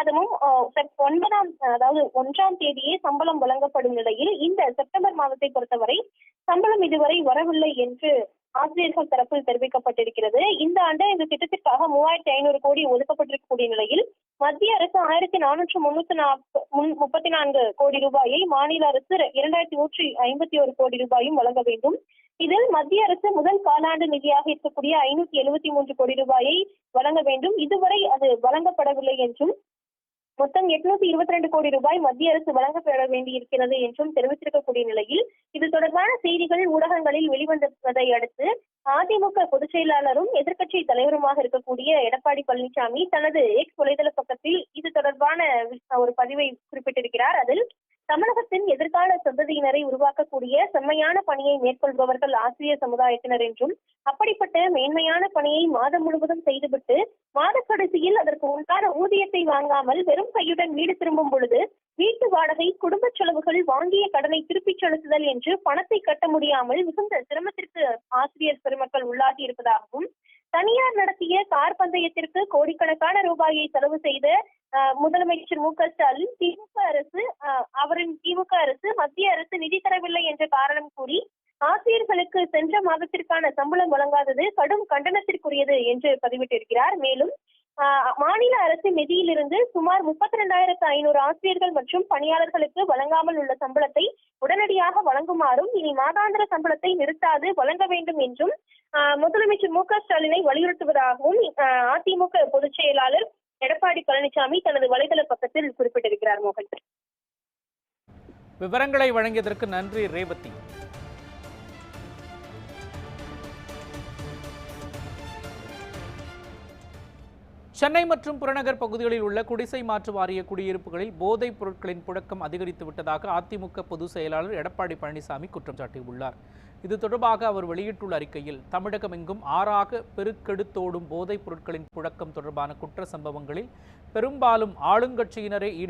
மாதமும் ஒன்பதாம் அதாவது ஒன்றாம் தேதியே சம்பளம் வழங்கப்படும் நிலையில் இந்த செப்டம்பர் மாதத்தை பொறுத்தவரை சம்பளம் இதுவரை வரவில்லை என்று ஆசிரியர்கள் தரப்பில் தெரிவிக்கப்பட்டிருக்கிறது. இந்த ஆண்டு இந்த திட்டத்திற்காக மூவாயிரத்தி ஐநூறு கோடி ஒதுக்கப்பட்டிருக்கக்கூடிய நிலையில் மத்திய அரசு ஆயிரத்தி நானூற்று முன்னூத்தி நாற்ப- முப்பத்தி நான்கு கோடி ரூபாயை மாநில அரசு இரண்டாயிரத்தி நூற்றி ஐம்பத்தி ஒரு கோடி ரூபாயும் வழங்க வேண்டும். இதில் மத்திய அரசு முதல் காலாண்டு நிதியாக இருக்கக்கூடிய ஐநூத்தி எழுபத்தி மூன்று கோடி ரூபாயை வழங்க வேண்டும். இதுவரை அது வழங்கப்படவில்லை என்றும் மொத்தம் எட்நூத்தி இருபத்தி ரெண்டு கோடி ரூபாய் மத்திய அரசு வழங்கப்பட வேண்டியிருக்கிறது என்றும் தெரிவித்திருக்கக்கூடிய நிலையில் இது தொடர்பான செய்திகள் ஊடகங்களில் வெளிவந்ததை அடுத்து அதிமுக பொதுச் செயலாளரும் எதிர்க்கட்சி தலைவருமாக இருக்கக்கூடிய எடப்பாடி பழனிசாமி தனது எக்ஸ் வலைதள பக்கத்தில் இது தொடர்பான ஒரு பதிவை குறிப்பிட்டிருக்கிறார். அதில் தமிழகத்தின் எதிர்கால சந்ததியினரை உருவாக்கக்கூடிய செம்மையான பணியை மேற்கொள்பவர்கள் ஆசிரியர் சமுதாயத்தினர் என்றும் அப்படிப்பட்ட மேன்மையான பணியை மாதம் முழுவதும் செய்துவிட்டு மாத கடைசியில் அதற்கு உண்டான ஊதியத்தை வாங்காமல் வெறும் கையுடன் வீடு திரும்பும் பொழுது வீட்டு வாடகை குடும்ப செலவுகள் வாங்கிய கடனை திருப்பிச் செலுத்துதல் என்று பணத்தை கட்ட முடியாமல் மிகுந்த சிரமத்திற்கு ஆசிரியர் பெருமக்கள் உள்ளாகி இருப்பதாகவும் தனியார் நடத்திய கார் பந்தயத்திற்கு கோடிக்கணக்கான ரூபாயை செலவு செய்த முதலமைச்சர் மு க ஸ்டாலின் திமுக அரசு அவரின் திமுக அரசு மத்திய அரசு நிதி தரவில்லை என்ற காரணம் கூறி ஆசிரியர்களுக்கு சென்ற மாதத்திற்கான சம்பளம் வழங்காதது கடும் கண்டனத்திற்குரியது என்று பதிவிட்டிருக்கிறார். மேலும் ஆஹ், மாநில அரசு நிதியிலிருந்து சுமார் முப்பத்தி ரெண்டாயிரத்து ஐநூறு ஆசிரியர்கள் மற்றும் பணியாளர்களுக்கு வழங்காமல் உள்ள சம்பளத்தை உடனடியாக வழங்குமாறும் இனி மாதாந்திர சம்பளத்தை நிறுத்தாது வழங்க வேண்டும் என்றும் ஆஹ், முதலமைச்சர் மு க ஸ்டாலினை வலியுறுத்துவதாகவும் ஆஹ், அதிமுக பொதுச் செயலாளர் எடப்பாடி பழனிசாமி தனது வலைதள பக்கத்தில் குறிப்பிட்டிருக்கிறார் மோகன். விவரங்களை வழங்கியதற்கு நன்றி ரேவதி. சென்னை மற்றும் புறநகர் பகுதிகளில் உள்ள குடிசை மாற்று வாரிய குடியிருப்புகளில் போதைப் பொருட்களின் புழக்கம் அதிகரித்து விட்டதாக அதிமுக பொதுச் செயலாளர் எடப்பாடி பழனிசாமி குற்றம் சாட்டியுள்ளார். இது தொடர்பாக அவர் வெளியிட்டுள்ள அறிக்கையில் தமிழகமெங்கும் ஆறாக பெருக்கெடுத்தோடும் போதைப் பொருட்களின் புழக்கம் தொடர்பான குற்ற சம்பவங்களில் பெரும்பாலும் ஆளுங்கட்சியினரே ஈடுபட்டு